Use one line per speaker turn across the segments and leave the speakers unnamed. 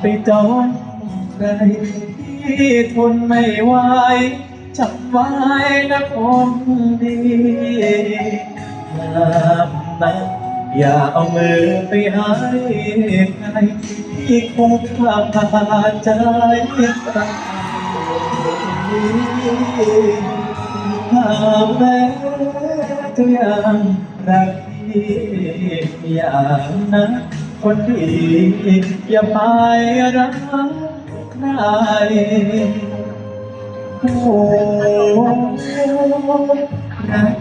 ไปจองใครที่ทนไม่ไหวจับไว้นะคนดีห้ามนะอย่าเอามือไปให้ใครที่คงขาดใจรักหาแม้จะยังรักพี่อย่างนะ คนดีอย่าไปรักใครโอ้รัก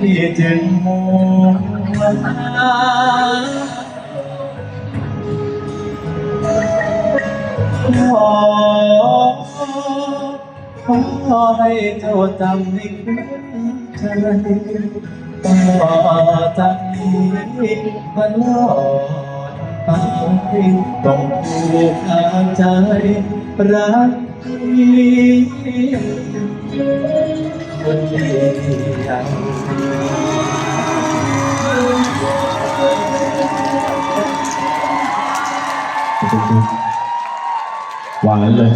ที่จึงมัวขอขอให้เจ้าจำในคืนใจต่อจากนี้ตลอ ดไปต้องผูกขาดใจรักนี้คนเดียว
หวานเลย